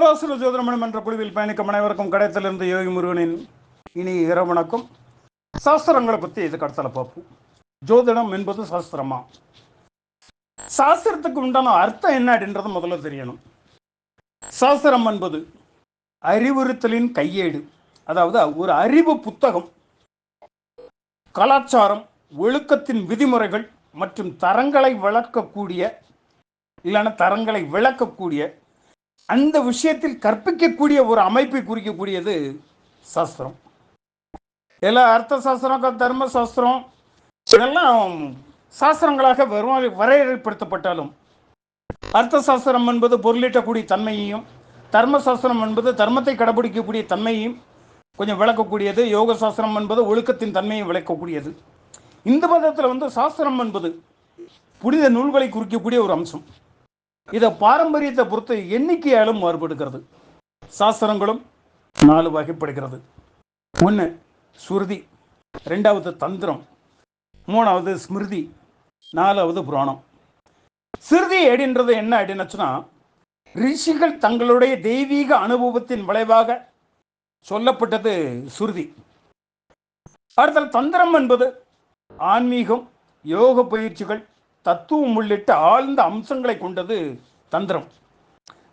புராசுர ஜோதிடமணம் என்ற குழுவில் பயணிக்கும் அனைவருக்கும் கடையத்திலிருந்து யோகி முருகனின் இனி இரவணக்கம் சாஸ்திரங்களை பற்றி இது கடத்தல பார்ப்போம். ஜோதிடம் என்பது சாஸ்திரமா? சாஸ்திரத்துக்கு உண்டான அர்த்தம் என்ன அப்படின்றது முதல்ல தெரியணும். சாஸ்திரம் என்பது அறிவுறுத்தலின் கையேடு. அதாவது ஒரு அறிவு புத்தகம் கலாச்சாரம் ஒழுக்கத்தின் விதிமுறைகள் மற்றும் தரங்களை வளர்க்கக்கூடிய இல்லைன்னா தரங்களை விளக்கக்கூடிய அந்த விஷயத்தில் கற்பிக்கக்கூடிய ஒரு அமைப்பை குறிக்கக்கூடியது சாஸ்திரம். எல்லா அர்த்த சாஸ்திரம் தர்ம சாஸ்திரம் இதெல்லாம் சாஸ்திரங்களாக வரும் வரையறைப்படுத்தப்பட்டாலும் அர்த்த சாஸ்திரம் என்பது பொருளீட்டக்கூடிய தன்மையையும் தர்ம சாஸ்திரம் என்பது தர்மத்தை கடைபிடிக்கக்கூடிய தன்மையையும் கொஞ்சம் விளக்கக்கூடியது யோக சாஸ்திரம் என்பது ஒழுக்கத்தின் தன்மையை விளக்கக்கூடியது. இந்த மதத்தில் வந்து சாஸ்திரம் என்பது புனித நூல்களை குறிக்கக்கூடிய ஒரு அம்சம். இதை பாரம்பரியத்தை பொறுத்து எண்ணிக்கையாலும் மாறுபடுகிறது. சாஸ்திரங்களும் நாலு வகைப்படுகிறது. ஒன்று சுருதி. ரெண்டாவது தந்திரம். மூணாவது ஸ்மிருதி. நாலாவது புராணம். சிறுதி அப்படின்றது என்ன அப்படின்னுச்சுன்னா ரிஷிகள் தங்களுடைய தெய்வீக அனுபவத்தின் விளைவாக சொல்லப்பட்டது சுருதி. அடுத்தது தந்திரம் என்பது ஆன்மீகம் யோக பயிற்சிகள் தத்துவம் உள்ளிட்ட ஆழ்ந்த அம்சங்களை கொண்டது தந்திரம்.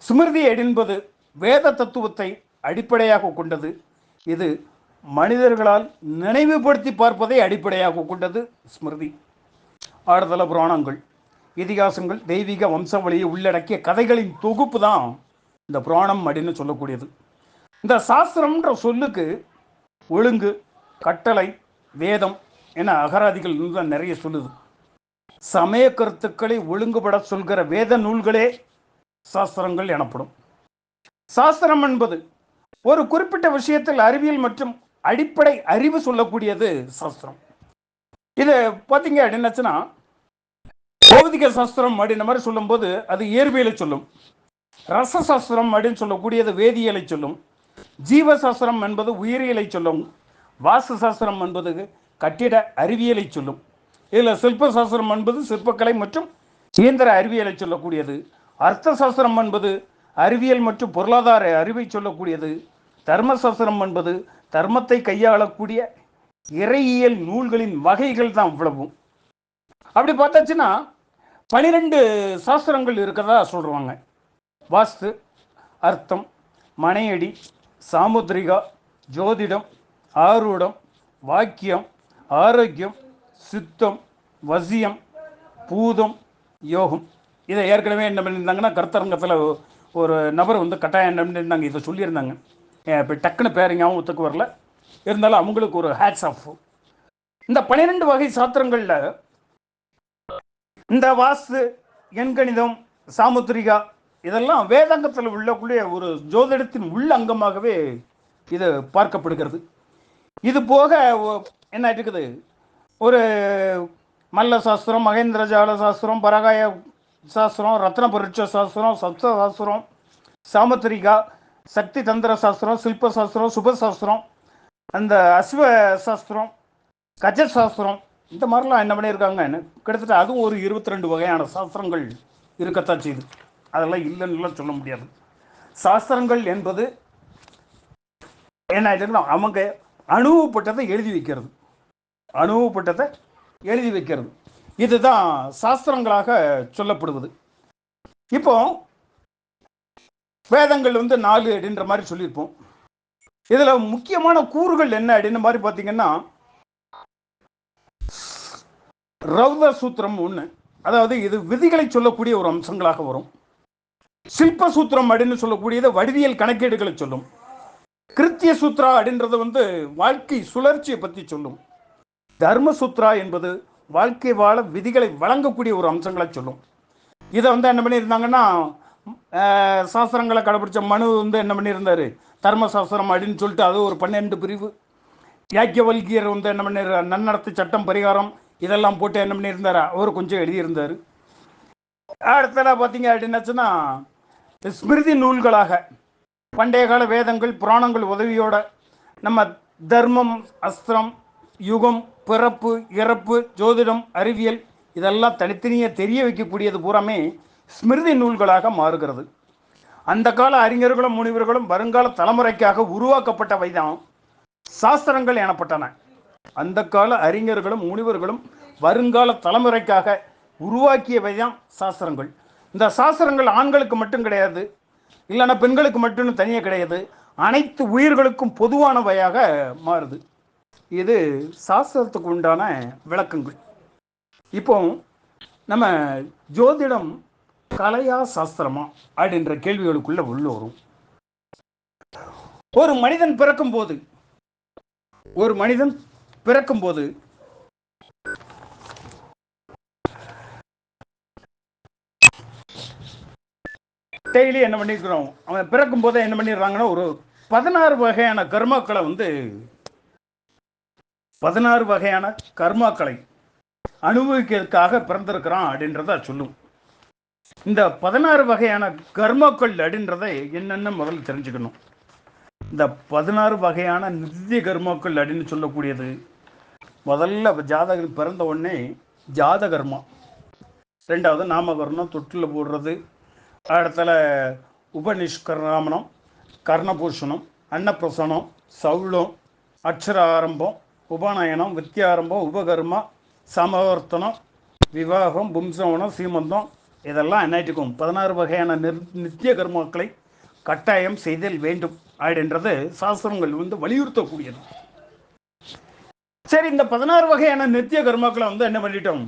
ஸ்மிருதி என்பது வேத தத்துவத்தை அடிப்படையாக கொண்டது. இது மனிதர்களால் நினைவுபடுத்தி பார்ப்பதை அடிப்படையாக கொண்டது ஸ்மிருதி. ஆறுதல புராணங்கள் இதிகாசங்கள் தெய்வீக வம்சாவளியை உள்ளடக்கிய கதைகளின் தொகுப்பு தான் இந்த புராணம் அப்படின்னு சொல்லக்கூடியது. இந்த சாஸ்திரம்ன்ற சொல்லுக்கு ஒழுங்கு கட்டளை வேதம் என அகராதிகள் தான் நிறைய சொல்லுது. சமய கருத்துக்களை ஒழுங்குபட சொல்கிற வேத நூல்களே சாஸ்திரங்கள் எனப்படும். சாஸ்திரம் என்பது ஒரு குறிப்பிட்ட விஷயத்தில் அறிவியல் மற்றும் அடிப்படை அறிவு சொல்லக்கூடியது சாஸ்திரம். இது பார்த்தீங்க அப்படின்னாச்சுன்னா பௌதிக சாஸ்திரம் அப்படின்ற மாதிரி சொல்லும்போது அது இயற்பியலை சொல்லும். ரச சாஸ்திரம் அப்படின்னு சொல்லக்கூடியது வேதியியலை சொல்லும். ஜீவ சாஸ்திரம் என்பது உயிரியலை சொல்லும். வாஸ்து சாஸ்திரம் என்பது கட்டிட அறிவியலை சொல்லும். இதில் சிற்ப சாஸ்திரம் என்பது சிற்பக்கலை மற்றும் இயந்திர அறிவியலை சொல்லக்கூடியது. அர்த்த சாஸ்திரம் என்பது அறிவியல் மற்றும் பொருளாதார அறிவை சொல்லக்கூடியது. தர்மசாஸ்திரம் என்பது தர்மத்தை கையாளக்கூடிய இறையியல் நூல்களின் வகைகள் தான் இவ்வளவும் அப்படி பார்த்தாச்சுன்னா பனிரெண்டு சாஸ்திரங்கள் இருக்கிறதா சொல்கிறாங்க வாஸ்து அர்த்தம் மனையடி சாமுத்ரிகா ஜோதிடம் ஆரூடம் வாக்கியம் ஆரோக்கியம் சித்தம் வசியம் பூதம் யோகம். இதை ஏற்கனவே என்ன பண்ணியிருந்தாங்கன்னா கருத்தரங்கத்தில் ஒரு நபர் வந்து கட்டாயம் என்ன பண்ணியிருந்தாங்க இதை சொல்லியிருந்தாங்க. இப்போ டக்குன்னு பேர் ஒத்துக்கு வரல. இருந்தாலும் அவங்களுக்கு ஒரு ஹேட்ஸ் ஆஃப் இந்த பன்னிரெண்டு வகை சாத்திரங்களில் இந்த வாஸ்து எண்கணிதம் சாமுத்திரிகா இதெல்லாம் வேதாங்கத்தில் உள்ளக்கூடிய ஒரு ஜோதிடத்தின் உள்ள அங்கமாகவே இது பார்க்கப்படுகிறது. இது போக என்ன இருக்குது ஒரு மல்ல சாஸ்திரம் மகேந்திர ஜால சாஸ்திரம் பரகாய சாஸ்திரம் ரத்ன பரிட்ச சாஸ்திரம் சப்த சாஸ்திரம் சாமத்திரிகா சக்தி தந்திர சாஸ்திரம் சில்ப சாஸ்திரம் சுப சாஸ்திரம் அந்த அஸ்வ சாஸ்திரம் கஜ சாஸ்திரம் இந்த மாதிரிலாம் என்ன பண்ணியிருக்காங்க? கிட்டத்தட்ட அதுவும் ஒரு இருபத்தி ரெண்டு வகையான சாஸ்திரங்கள் இருக்கத்தான் செய்யுது. அதெல்லாம் இல்லைன்னுலாம் சொல்ல முடியாது. சாஸ்திரங்கள் என்பது என்ன ஆயிடுச்சுன்னா அவங்க அனுபவப்பட்டதை எழுதி வைக்கிறது. அனுபவப்பட்டதை எழுதி வைக்கிறது. இதுதான் சாஸ்திரங்களாக சொல்லப்படுவது. இப்போ வேதங்கள் வந்து நாலு அப்படின்ற மாதிரி சொல்லியிருப்போம். இதில் முக்கியமான கூறுகள் என்ன அப்படின்ற மாதிரி பார்த்தீங்கன்னா ரௌத சூத்திரம் ஒன்று அதாவது இது விதிகளை சொல்லக்கூடிய ஒரு அம்சங்களாக வரும். சில்ப சூத்திரம் அப்படின்னு சொல்லக்கூடியது வடிவியல் கணக்கீடுகளை சொல்லும். கிருத்திய சூத்ரா அப்படின்றது வந்து வாழ்க்கை சுழற்சியை பற்றி சொல்லும். தர்மசூத்ரா என்பது வாழ்க்கை வாழ விதிகளை வழங்கக்கூடிய ஒரு அம்சங்களை சொல்லும். இதை வந்து என்ன பண்ணியிருந்தாங்கன்னா சாஸ்திரங்களை கடைபிடிச்ச மனு வந்து என்ன பண்ணியிருந்தாரு? தர்மசாஸ்திரம் அப்படின்னு சொல்லிட்டு அது ஒரு பன்னெண்டு பிரிவு. யாக்கியவல்கியர் வந்து என்ன பண்ணியிருந்தார் நன்னடத்தை சட்டம் பரிகாரம் இதெல்லாம் போட்டு என்ன பண்ணியிருந்தார்? அவர் கொஞ்சம் எழுதியிருந்தார். அடுத்ததாக பார்த்தீங்க அப்படின்னாச்சுன்னா ஸ்மிருதி நூல்களாக பண்டைய கால வேதங்கள் புராணங்கள் உதவியோட நம்ம தர்மம் அஸ்திரம் யுகம் பிறப்பு இறப்பு ஜோதிடம் அறிவியல் இதெல்லாம் தனித்தனியாக தெரிய வைக்கக்கூடியது பூராமே ஸ்மிருதி நூல்களாக மாறுகிறது. அந்த கால அறிஞர்களும் முனிவர்களும் வருங்கால தலைமுறைக்காக உருவாக்கப்பட்டவை தான் சாஸ்திரங்கள் எனப்பட்டன. அந்த கால அறிஞர்களும் முனிவர்களும் வருங்கால தலைமுறைக்காக உருவாக்கியவை தான் சாஸ்திரங்கள். இந்த சாஸ்திரங்கள் ஆண்களுக்கு மட்டும் கிடையாது இல்லைன்னா பெண்களுக்கு மட்டும் தனியாக கிடையாது அனைத்து உயிர்களுக்கும் பொதுவானவையாக மாறுது. இது சாஸ்திரத்துக்கு உண்டான விளக்கங்கள். இப்போ நம்ம ஜோதிடம் கலையா சாஸ்திரமா அப்படின்ற கேள்விகளுக்குள்ள உள்ள வரும். ஒரு மனிதன் பிறக்கும் போது ஒரு மனிதன் பிறக்கும் போது டெய்லி என்ன பண்ணிருக்கிறோம்? அவன் பிறக்கும் போதே என்ன பண்ணிடுறாங்கன்னா ஒரு பதினாறு வகையான கர்மாக்களை வந்து பதினாறு வகையான கர்மாக்களை அனுபவிக்கிறதுக்காக பிறந்திருக்கிறான் அப்படின்றத சொல்லும் இந்த பதினாறு வகையான கர்மாக்கள் அப்படின்றதை என்னென்ன முதல்ல தெரிஞ்சுக்கணும்? இந்த பதினாறு வகையான நித்திய கர்மாக்கள் அப்படின்னு சொல்லக்கூடியது முதல்ல ஜாதகம் பிறந்த உடனே ஜாத கர்மா ரெண்டாவது நாமகரணம் தொட்டில் போடுறது அடுத்தல உபநிஷ்கராமணம் கர்ணபூஷணம் அன்னப்பிரசனம் சவுளம் அக்ஷர ஆரம்பம் உபநயனம் வித்தியாரம்பம் உபகர்மா சமவர்த்தனம் விவாகம் பும்சவனம் சீமந்தம் இதெல்லாம் என்னாயிட்டுக்கும் பதினாறு வகையான நிர் நித்திய கர்மாக்களை கட்டாயம் செய்தல் வேண்டும். அப்படின்றது சாஸ்திரங்கள் வந்து வலியுறுத்தக்கூடியது. சரி இந்த பதினாறு வகையான நித்திய கர்மாக்களை வந்து என்ன பண்ணிட்டோம்?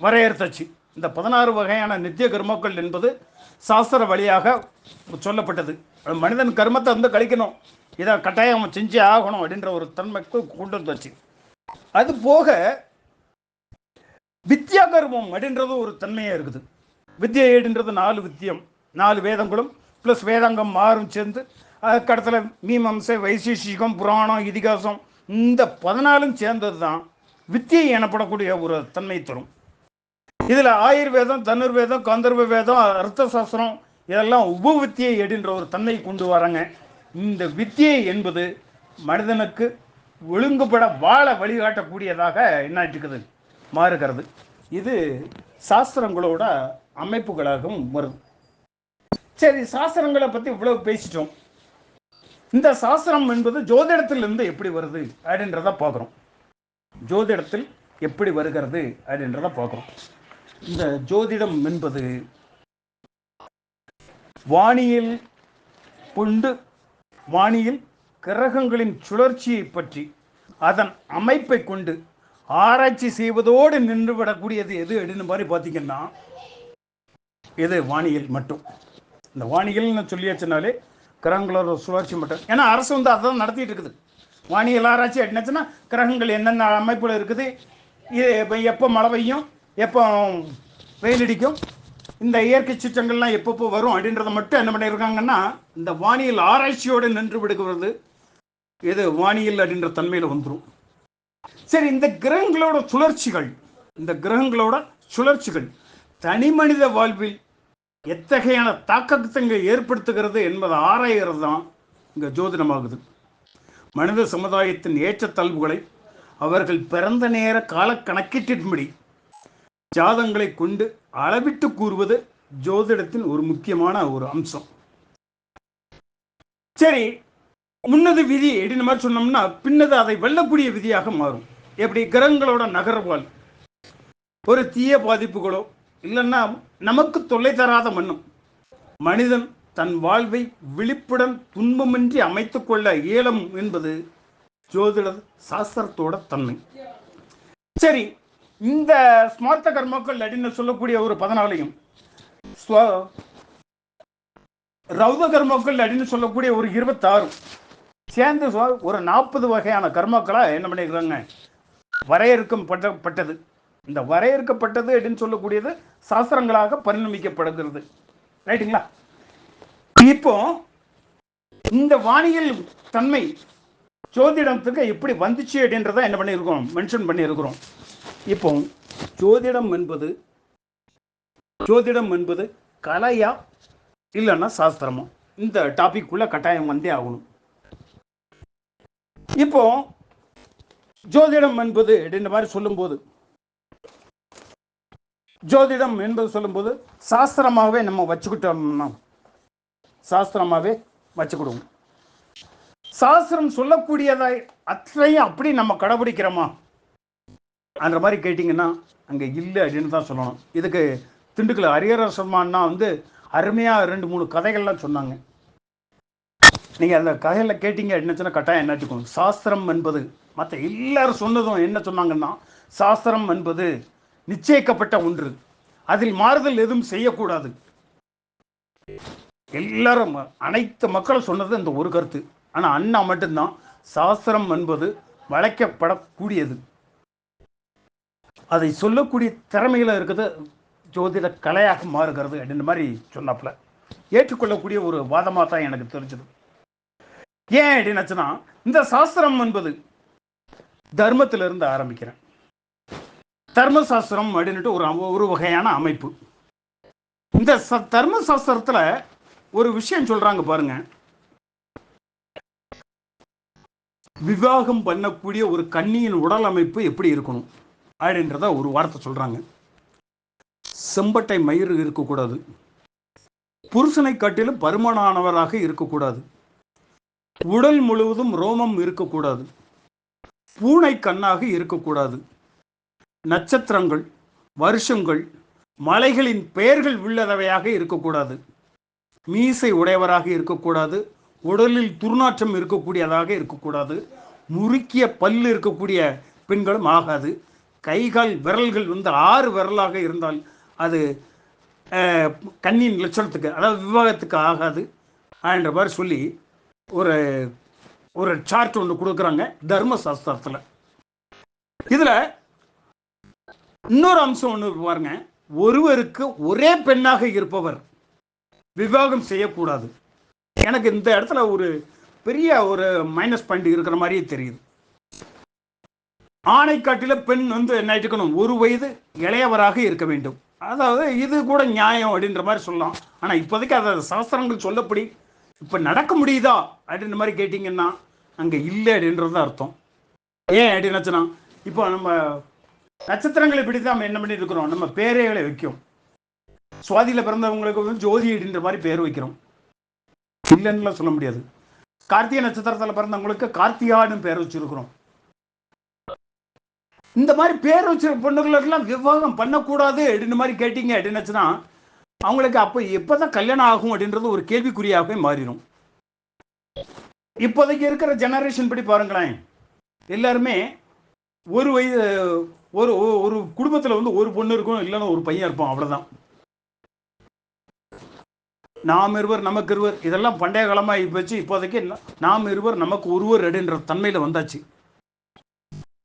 வரையறுத்தாச்சு. இந்த பதினாறு வகையான நித்திய கர்மாக்கள் என்பது சாஸ்திர வழியாக சொல்லப்பட்டது. மனிதன் கர்மத்தை வந்து கழிக்கணும். இதை கட்டாயம் செஞ்சே ஆகணும் அப்படின்ற ஒரு தன்மைக்கு கொண்டு வந்துச்சு. அது போக வித்யா கர்மம் அப்படின்றது ஒரு தன்மையாக இருக்குது. வித்யா ஏடுன்றது நாலு வித்தியம் நாலு வேதங்களும் ப்ளஸ் வேதாங்கம் மாறும் சேர்ந்து அதுக்கடத்தில் மீமம்சை வைசேஷிகம் புராணம் இதிகாசம் இந்த பதினாலும் சேர்ந்தது தான் வித்தியை எனப்படக்கூடிய ஒரு தன்மை தரும். இதில் ஆயுர்வேதம் தனுர்வேதம் கந்தர்வ வேதம் அர்த்த சாஸ்திரம் இதெல்லாம் உபவித்தியை எடுன்ற ஒரு தன்மை கொண்டு வராங்க. இந்த வித்தியை என்பது மனிதனுக்கு ஒழுங்குபட வாழ வழிகாட்டக்கூடியதாக என்ன மாறுகிறது. இது சாஸ்திரங்களோட அமைப்புகளாகவும் வருது. சரி சாஸ்திரங்களை பற்றி இவ்வளவு பேசிட்டோம். இந்த சாஸ்திரம் என்பது ஜோதிடத்திலிருந்து எப்படி வருது அப்படின்றத பார்க்குறோம். ஜோதிடத்தில் எப்படி வருகிறது அப்படின்றத பார்க்குறோம். இந்த ஜோதிடம் என்பது வானியல் கொண்டு வானியில் கிரகங்களின் சுழற்சியை பற்றி அதன் அமைப்பை கொண்டு ஆராய்ச்சி செய்வதோடு நின்றுவிடக்கூடியது எது அப்படின்னு மாதிரி பார்த்தீங்கன்னா இது வானியல் மட்டும். இந்த வானியல்னு சொல்லியாச்சுனாலே கிரகங்களோட சுழற்சி மட்டும். ஏன்னா அரசு வந்து அதான் நடத்திட்டு இருக்குது. வானியல் ஆராய்ச்சி அப்படின்னாச்சுன்னா கிரகங்கள் என்னென்ன அமைப்பில் இருக்குது இது எப்போ மழை பெய்யும் எப்போ வெயில் அடிக்கும் இந்த இயற்கை சீற்றங்கள்லாம் எப்பப்போ வரும் அப்படின்றத மட்டும் என்ன பண்ணியிருக்காங்கன்னா இந்த வானியல் ஆராய்ச்சியோடு நின்று விடுகிறது. இது வானியல் அப்படின்ற தன்மையில் வந்துடும் சரி இந்த கிரகங்களோட சுழற்சிகள் இந்த கிரகங்களோட சுழற்சிகள் தனி மனித வாழ்வில் எத்தகையான தாக்கத்தை ஏற்படுத்துகிறது என்பதை ஆராய்கிறது தான் இங்கே ஜோதிடமாகுது. மனித சமுதாயத்தின் ஏற்றத்தாழ்வுகளை அவர்கள் பிறந்த நேர கால கணக்கீட்டின்படி ஜாதங்களை கொண்டு அளவிட்டு கூறுவது ஜோதிடத்தின் ஒரு முக்கியமான ஒரு அம்சம். சரி முன்னது விதி அப்படின்னு மாதிரி சொன்னோம்னா பின்னது அதை வெல்லக்கூடிய விதியாக மாறும். எப்படி? கிரகங்களோட நகர்வால். ஒரு தீய பாதிப்புகளோ இல்லைன்னா நமக்கு தொல்லை தராத மண்ணும் மனிதன் தன் வாழ்வை விழிப்புடன் துன்பமின்றி அமைத்துக்கொள்ள இயலும் என்பது ஜோதிட சாஸ்திரத்தோட தன்மை. சரி இந்த ஸ்மார்த்த கர்மாக்கள் அப்படின்னு சொல்லக்கூடிய ஒரு பதினாலையும் ஸ்வ- ரௌத கர்மாக்கள் அப்படின்னு சொல்லக்கூடிய ஒரு இருபத்தாறும் சேர்ந்து ஒரு நாற்பது வகையான கர்மாக்களாக என்ன பண்ணியிருக்காங்க வரையறுக்கம் பட்டது. இந்த வரையறுக்கப்பட்டது அப்படின்னு சொல்லக்கூடியது சாஸ்திரங்களாக பரிணமிக்கப்படுகிறது. ரைட்டுங்களா? இப்போ இந்த வானியல் தன்மை ஜோதிடத்துக்கு எப்படி வந்துச்சு அப்படின்றத என்ன பண்ணியிருக்கோம் மென்ஷன் பண்ணியிருக்கிறோம் இப்போ ஜோதிடம் என்பது ஜோதிடம் என்பது கலையா இல்லைன்னா சாஸ்திரமா? இந்த டாபிக்குள்ள கட்டாயம் வந்தே ஆகணும். இப்போ ஜோதிடம் என்பது அப்படின்ற மாதிரி சொல்லும்போது ஜோதிடம் என்பது சொல்லும்போது சாஸ்திரமாகவே நம்ம வச்சுக்கிட்டோம்னா சாஸ்திரமாகவே வச்சுக்கிடுவோம். சாஸ்திரம் சொல்லக்கூடியதை அத்தனையும் அப்படி நம்ம கடைபிடிக்கிறோமா? அந்த மாதிரி கேட்டிங்கன்னா அங்கே இல்லை அப்படின்னு தான் சொல்லணும். இதுக்கு திண்டுக்கல் ஹரிஹரசமான்னா வந்து அருமையாக ரெண்டு மூணு கதைகள்லாம் சொன்னாங்க. நீங்கள் அந்த கதையில் கேட்டிங்க என்ன சொன்னால் கட்டாயம் என்னாச்சுக்கணும் சாஸ்திரம் என்பது மற்ற எல்லாரும் சொன்னதும் என்ன சொன்னாங்கன்னா சாஸ்திரம் என்பது நிச்சயிக்கப்பட்ட ஒன்று. அதில் மாறுதல் எதுவும் செய்யக்கூடாது. எல்லாரும் அனைத்து மக்களும் சொன்னது இந்த ஒரு கருத்து. ஆனால் அண்ணா மட்டும்தான். சாஸ்திரம் என்பது வளைக்கப்படக்கூடியது. அதை சொல்லக்கூடிய திறமையில் இருக்கிறது ஜோதிட கலையாக மாறுகிறது அப்படின்ற மாதிரி சொன்னாப்புல. ஏற்றுக்கொள்ளக்கூடிய ஒரு வாதமாக தான் எனக்கு தெரிஞ்சது. ஏன் அப்படின்னாச்சுன்னா இந்த சாஸ்திரம் என்பது தர்மத்திலிருந்து ஆரம்பிக்கிறேன். தர்மசாஸ்திரம் அப்படின்ட்டு ஒரு ஒரு வகையான அமைப்பு. இந்த ச தர்மசாஸ்திரத்தில் ஒரு விஷயம் சொல்றாங்க பாருங்க. விவாகம் பண்ணக்கூடிய ஒரு கன்னியின் உடல் அமைப்பு எப்படி இருக்கணும்? அப்படின்றத ஒரு வார்த்தை சொல்றாங்க. செம்பட்டை மயிறு இருக்கக்கூடாது. புருஷனை காட்டிலும் பருமனானவராக இருக்கக்கூடாது. உடல் முழுவதும் ரோமம் இருக்கக்கூடாது. பூனை கண்ணாக இருக்கக்கூடாது. நட்சத்திரங்கள் வருஷங்கள் மலைகளின் பெயர்கள் உள்ளதவையாக இருக்கக்கூடாது. மீசை உடையவராக இருக்கக்கூடாது. உடலில் துர்நாற்றம் இருக்கக்கூடியதாக இருக்கக்கூடாது. முறுக்கிய பல்லு இருக்கக்கூடிய பெண்களும் ஆகாது. கைகால் விரல்கள் வந்து ஆறு விரலாக இருந்தால் அது கண்ணின் லட்சணத்துக்கு அதாவது விவாகத்துக்கு ஆகாது என்ற மாதிரி சொல்லி ஒரு ஒரு சார்ட் ஒன்று கொடுக்குறாங்க தர்மசாஸ்திரத்தில். இதில் இன்னொரு அம்சம் ஒன்று பாருங்க. ஒருவருக்கு ஒரே பெண்ணாக இருப்பவர் விவாகம் செய்யக்கூடாது. எனக்கு இந்த இடத்துல ஒரு பெரிய ஒரு மைனஸ் பாயிண்ட் இருக்கிற மாதிரியே தெரியுது. ஆணை காட்டில பெண் வந்து என்ன இருக்கணும் ஒரு வயது இளையவராக இருக்க வேண்டும். அதாவது இது கூட நியாயம் அப்படின்ற மாதிரி சொல்லலாம். ஆனா இப்போதைக்கு அதை சாஸ்திரங்கள் சொல்லப்படி இப்ப நடக்க முடியுதா அப்படின்ற மாதிரி கேட்டிங்கன்னா அங்க இல்லை அப்படின்றது தான் அர்த்தம். ஏன் அப்படின்னாச்சுன்னா இப்போ நம்ம நட்சத்திரங்களை இப்படி தான் நம்ம என்ன பண்ணி இருக்கிறோம்? நம்ம பேரைகளை வைக்கும் சுவாதியில பிறந்தவங்களுக்கு வந்து ஜோதி அப்படின்ற மாதிரி பேர் வைக்கிறோம். இல்லைன்னுலாம் சொல்ல முடியாது. கார்த்திகை நட்சத்திரத்தில் பிறந்தவங்களுக்கு கார்த்திகான்னு பேர் வச்சிருக்கிறோம். இந்த மாதிரி பேர் வச்சிருக்க பொண்ணுகளுக்கெல்லாம் விவாகம் பண்ணக்கூடாது அப்படின்னு மாதிரி கேட்டீங்க அப்படின்னுச்சுன்னா அவங்களுக்கு அப்போ எப்போ தான் கல்யாணம் ஆகும் அப்படின்றது ஒரு கேள்விக்குறியாகவே மாறிடும் இப்போதைக்கு இருக்கிற ஜெனரேஷன் படி பாருங்களேன். எல்லாருமே ஒரு வயது ஒரு ஒரு குடும்பத்தில் வந்து ஒரு பொண்ணு இருக்கும் இல்லைன்னா ஒரு பையன் இருப்பான் அவ்வளோதான் நாம் இருவர் நமக்கு இருவர் இதெல்லாம் பண்டைய காலமாக போச்சு இப்போதைக்கு நாம் இருவர் நமக்கு ஒருவர் அப்படின்ற தன்மையில் வந்தாச்சு.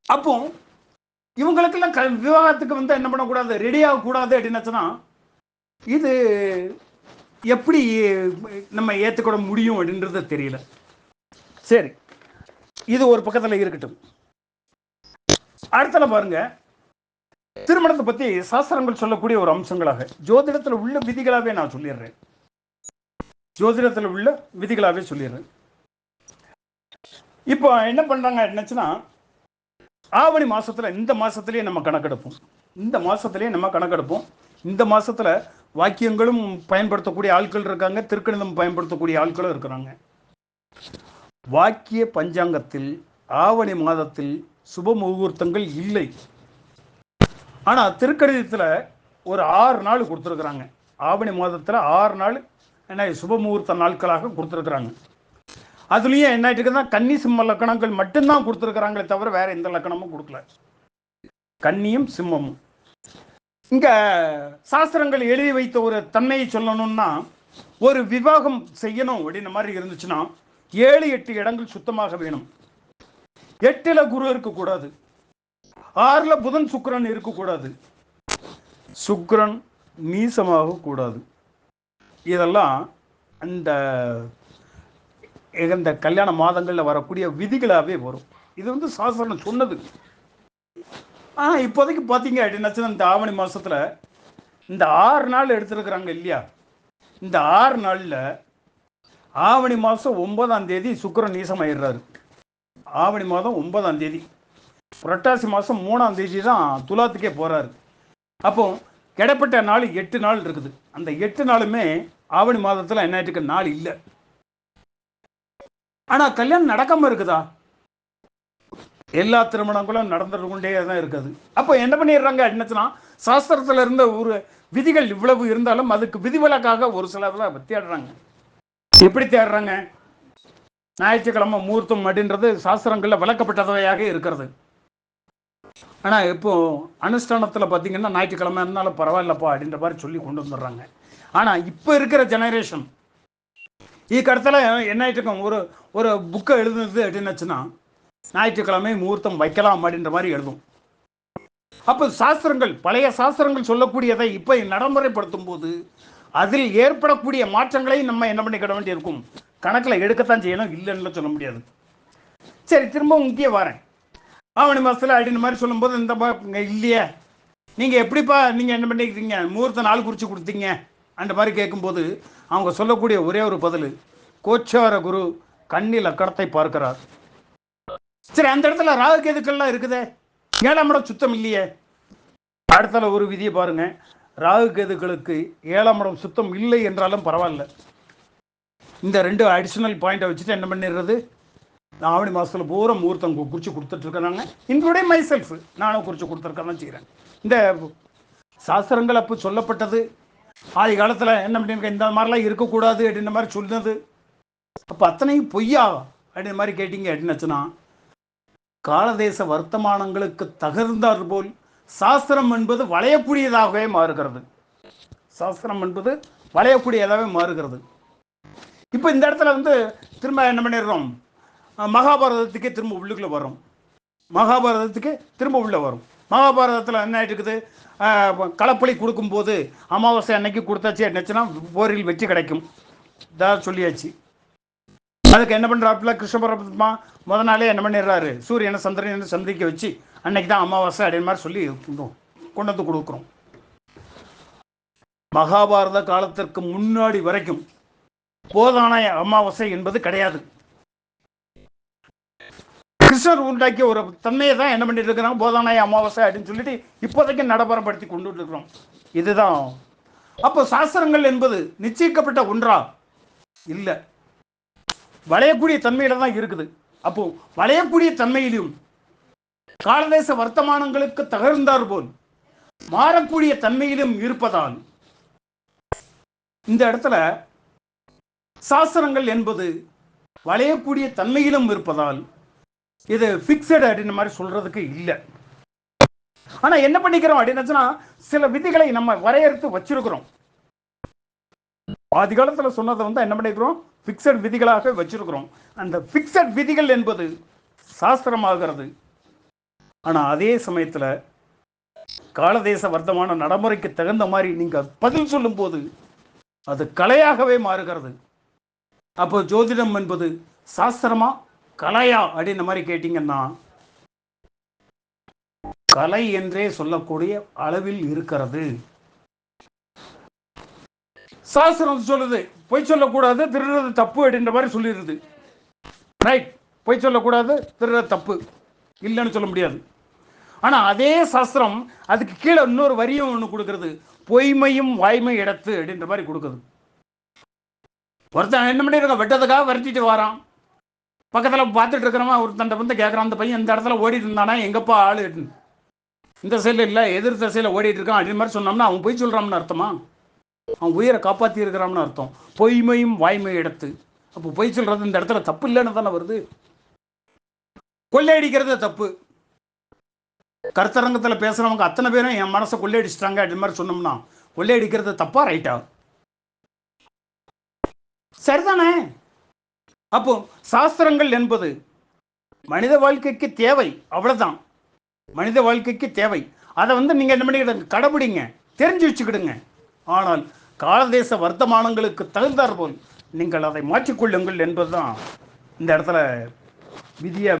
அப்போ இவங்களுக்கெல்லாம் க விவாகத்துக்கு வந்து என்ன பண்ணக்கூடாது? ரெடி ஆகக்கூடாது அப்படின்னாச்சுன்னா இது எப்படி நம்ம ஏற்றுக்கூட முடியும் அப்படின்றது தெரியல. சரி. இது ஒரு பக்கத்தில் இருக்கட்டும். அடுத்தல பாருங்க. திருமணத்தை பற்றி சாஸ்திரங்கள் சொல்லக்கூடிய ஒரு அம்சங்களாக. ஜோதிடத்தில் உள்ள விதிகளாகவே நான் சொல்லிடுறேன். ஜோதிடத்தில் உள்ள விதிகளாகவே சொல்லிடுறேன். இப்போ என்ன பண்றாங்க என்னச்சுன்னா ஆவணி மாசத்துல இந்த மாசத்திலேயே நம்ம கணக்கெடுப்போம். இந்த மாசத்திலேயே நம்ம கணக்கெடுப்போம். இந்த மாசத்துல வாக்கியங்களும் பயன்படுத்தக்கூடிய ஆட்கள் இருக்காங்க திருக்கணிதம் பயன்படுத்தக்கூடிய ஆட்களும் இருக்கிறாங்க. வாக்கிய பஞ்சாங்கத்தில் ஆவணி மாதத்தில் சுப முகூர்த்தங்கள் இல்லை. ஆனால் திருக்கணிதத்தில் ஒரு ஆறு நாள் கொடுத்துருக்குறாங்க. ஆவணி மாதத்தில் ஆறு நாள் என்ன சுப முகூர்த்த நாட்களாக கொடுத்துருக்குறாங்க. அதுலேயும் என்ன இருக்குன்னா கன்னி சிம்ம லக்கணங்கள் மட்டும்தான் கொடுத்துருக்குறாங்களே தவிர வேற எந்த லக்கணமும் கொடுக்கல. கன்னியும் சிம்மமும். இங்க சாஸ்திரங்கள் எழுதி வைத்த ஒரு தன்மையை சொல்லணும்னா ஒரு விவாகம் செய்யணும் அப்படின்ன மாதிரி இருந்துச்சுன்னா ஏழு எட்டு இடங்கள் சுத்தமாக வேணும். எட்டுல குரு இருக்கக்கூடாது. ஆறுல புதன் சுக்கரன் இருக்கக்கூடாது. சுக்கரன் நீசமாக கூடாது இதெல்லாம் அந்த இந்த கல்யாண மாதங்களில் வரக்கூடிய விதிகளாகவே வரும். இது வந்து சாஸ்திரம் சொன்னது. ஆனால் இப்போதைக்கு பார்த்தீங்க அப்படின்னாச்சுன்னா இந்த ஆவணி மாதத்தில் இந்த ஆறு நாள் எடுத்துருக்குறாங்க இல்லையா? இந்த ஆறு நாளில் ஆவணி மாதம் ஒன்பதாம் தேதி சுக்கரன் நீசமாயிடுறாரு. ஆவணி மாதம் ஒன்பதாம் தேதி. புரட்டாசி மாதம் மூணாம் தேதி தான் துலாத்துக்கே போகிறாரு அப்போ கிடப்பட்ட நாள் எட்டு நாள் இருக்குது. அந்த எட்டு நாளுமே ஆவணி மாதத்தில் என்ன நாள் இல்லை. ஆனால் கல்யாணம் நடக்காம இருக்குதா? எல்லா திருமணங்களும் நடந்துட்டு கொண்டே தான் இருக்குது. அப்போ என்ன பண்ணிடுறாங்க என்னச்சுன்னா சாஸ்திரத்தில் இருந்த ஒரு விதிகள் இவ்வளவு இருந்தாலும் அதுக்கு விதிவிலக்காக ஒரு சிலர்ல தேடுறாங்க எப்படி தேடுறாங்க? ஞாயிற்றுக்கிழமை முகூர்த்தம் அப்படின்றது சாஸ்திரங்களில் விளக்கப்பட்டதையாக இருக்கிறது. ஆனால் இப்போ அனுஷ்டானத்தில் பார்த்தீங்கன்னா ஞாயிற்றுக்கிழமை இருந்தாலும் பரவாயில்லப்பா அப்படின்ற மாதிரி சொல்லி கொண்டு வந்துடுறாங்க. ஆனால் இப்போ இருக்கிற ஜெனரேஷன் இக்கடத்தில் என்ன ஆயிட்டு இருக்கும்? ஒரு ஒரு புக்கை எழுதுனது அப்படின்னுச்சுன்னா ஞாயிற்றுக்கிழமை முகூர்த்தம் வைக்கலாம் அப்படின்ற மாதிரி எழுதும். அப்போ சாஸ்திரங்கள் பழைய சாஸ்திரங்கள் சொல்லக்கூடியதை இப்போ நடைமுறைப்படுத்தும் போது அதில் ஏற்படக்கூடிய மாற்றங்களை நம்ம என்ன பண்ணிக்கிட வேண்டியிருக்கும்? கணக்கில் எடுக்கத்தான் செய்யணும் இல்லைன்னு சொல்ல முடியாது. சரி திரும்ப இங்கே வரேன். ஆவணி மாதத்தில் அப்படின்ற மாதிரி சொல்லும்போது இந்த இல்லையே. நீங்கள் எப்படிப்பா நீங்கள் என்ன பண்ணிக்கிறீங்க? முகூர்த்த நாள் குறித்து கொடுத்தீங்க அந்த மாதிரி கேட்கும்போது அவங்க சொல்லக்கூடிய ஒரே ஒரு பதில் கோச்சார குரு கண்ணில் அக்கடத்தை பார்க்கிறார். சரி அந்த இடத்துல ராகு கேதுக்கள்லாம் இருக்குதே? ஏழாம் இடம் சுத்தம் இல்லையே. அடுத்தல ஒரு விதியை பாருங்க. ராகு கேதுக்களுக்கு ஏழாம் இடம் சுத்தம் இல்லை என்றாலும் பரவாயில்ல. இந்த ரெண்டு அடிஷனல் பாயிண்டை வச்சுட்டு என்ன பண்ணிடுறது? நான் ஆவணி மாதத்தில் பூரா முகூர்த்தம் குறித்து கொடுத்துட்ருக்காங்க இன்க்ளூடிங் மை செல்ஃப் நானும் குறித்து கொடுத்துருக்க தான் செய்கிறேன் இந்த சாஸ்திரங்கள் அப்போ சொல்லப்பட்டது. ஆதி காலத்தில் என்ன பண்ணியிருக்கேன் இந்த மாதிரிலாம் இருக்கக்கூடாது அப்படின்ற மாதிரி சொன்னது. அப்போ அத்தனையும் பொய்யா? அப்படின்ற மாதிரி கேட்டீங்க அப்படின்னாச்சுன்னா காலதேச வர்த்தமானங்களுக்கு தகுந்தார் போல் சாஸ்திரம் என்பது வளையக்கூடியதாகவே மாறுகிறது. சாஸ்திரம் என்பது வளையக்கூடியதாகவே மாறுகிறது. இப்போ இந்த இடத்துல வந்து திரும்ப என்ன பண்ணிடுறோம்? மகாபாரதத்துக்கே திரும்ப உள்ளுக்குள்ளே வரும் மகாபாரதத்துக்கு திரும்ப உள்ளே வரும் மகாபாரதத்தில் என்ன ஆயிட்டு இருக்குது? அஹ் களப்பலி கொடுக்கும்போது அமாவாசை அன்னைக்கு கொடுத்தாச்சு என்னச்சுன்னா போரில் வெற்றி கிடைக்கும். இதாக சொல்லியாச்சு. அதுக்கு என்ன பண்ணுறாப்புல கிருஷ்ண பரமாத்மா முத நாளே என்ன பண்ணிடுறாரு? சூரியனை சந்திரனை சந்திக்க வச்சு அன்னைக்கு தான் அமாவாசை அப்படின்னு மாதிரி சொல்லி கொண்டு கொண்டு வந்து கொடுக்குறோம். மகாபாரத காலத்திற்கு முன்னாடி வரைக்கும் போதான அமாவாசை என்பது கிடையாது. கிருஷ்ணர் உண்டாக்கிய ஒரு தன்மையை தான் என்ன பண்ணிட்டு இருக்கிறாங்க? போதானாய அமாவாசை அப்படின்னு சொல்லிட்டு இப்போதைக்கு நடைமுறைப்படுத்தி கொண்டு இருக்கிறோம். இதுதான். அப்போ சாஸ்திரங்கள் என்பது நிச்சயிக்கப்பட்ட ஒன்றா? இல்லை. வளையக்கூடிய தன்மையில தான் இருக்குது. அப்போ வளையக்கூடிய தன்மையிலும் காலதேச வர்த்தமானங்களுக்கு தகர்ந்தார் போல் மாறக்கூடிய தன்மையிலும் இருப்பதால் இந்த இடத்துல சாஸ்திரங்கள் என்பது வளையக்கூடிய தன்மையிலும் இருப்பதால் இது ஃபிக்ஸட் அப்படின்ற மாதிரி சொல்றதுக்கு இல்லை. ஆனா என்ன பண்ணிக்கிறோம் அப்படின்னாச்சுன்னா சில விதிகளை நம்ம வரையறுத்து வச்சிருக்கிறோம். ஆதி காலத்துல சொன்னதை வந்து என்ன பண்ணிக்கிறோம்? ஃபிக்ஸட் விதிகளாக வச்சிருக்கிறோம். அந்த ஃபிக்ஸட் விதிகள் என்பது சாஸ்திரமாகிறது. ஆனால் அதே சமயத்தில் காலதேச வர்த்தமான நடைமுறைக்கு தகுந்த மாதிரி நீங்கள் பதில் சொல்லும்போது அது கலையாகவே மாறுகிறது. அப்போ ஜோதிடம் என்பது சாஸ்திரமா? கலையா? அப்படின்ற மாதிரி கேட்டீங்கன்னா கலை என்றே சொல்லக்கூடிய அளவில் இருக்கிறது. சாஸ்திரம் சொல்லுது. பொய் சொல்லக்கூடாது திருடுறது தப்பு அப்படின்ற மாதிரி சொல்லிடுது ரைட் பொய் சொல்லக்கூடாது திருடுறது தப்பு. இல்லைன்னு சொல்ல முடியாது. ஆனால் அதே சாஸ்திரம் அதுக்கு கீழே இன்னொரு வரியும் ஒன்று கொடுக்கறது. பொய்மையும் வாய்மை இடத்து அப்படின்ற மாதிரி கொடுக்குது. ஒருத்தன் என்ன பண்ணிருக்க வெட்டதுக்காக விரட்டிட்டு வரான். பக்கத்தில் பார்த்துட்டு இருக்கிறவன் ஒருத்தன்ட்ட வந்து கேட்குறான் அந்த பையன் இந்த இடத்துல ஓடிட்டு இருந்தானா? எங்கப்பா ஆளு? இந்த சைடில் இல்லை எதிர் திசையில் ஓடிட்டு இருக்கான் அப்படின்னு மாதிரி சொன்னோம்னா அவன் பொய் சொல்கிறான்னு அர்த்தமா? அவன் உயிரை காப்பாற்றி இருக்கிறான்னு அர்த்தம். பொய்மையும் வாய்மை எடுத்து. அப்போ பொய் சொல்கிறது இந்த இடத்துல தப்பு இல்லைன்னு தானே வருது? கொள்ளையடிக்கிறது தப்பு. கருத்தரங்கத்தில் பேசுகிறவங்க அத்தனை பேரும் என் மனசை கொள்ளையடிச்சிட்டாங்க அப்படி மாதிரி சொன்னோம்னா கொள்ளையடிக்கிறது தப்பா ரைட்டா? சரிதானே? அப்போ சாஸ்திரங்கள் என்பது மனித வாழ்க்கைக்கு தேவை அவ்வளவுதான். மனித வாழ்க்கைக்கு தேவை. அதை வந்து நீங்க என்ன பண்ணிக்கிட்டு கடைபிடிங்க தெரிஞ்சு வச்சுக்கிடுங்க. ஆனால் காலதேச வர்த்தமானங்களுக்கு தகுந்தாற் போல் நீங்கள் அதை மாற்றிக்கொள்ளுங்கள் என்பதுதான் இந்த இடத்துல விதியை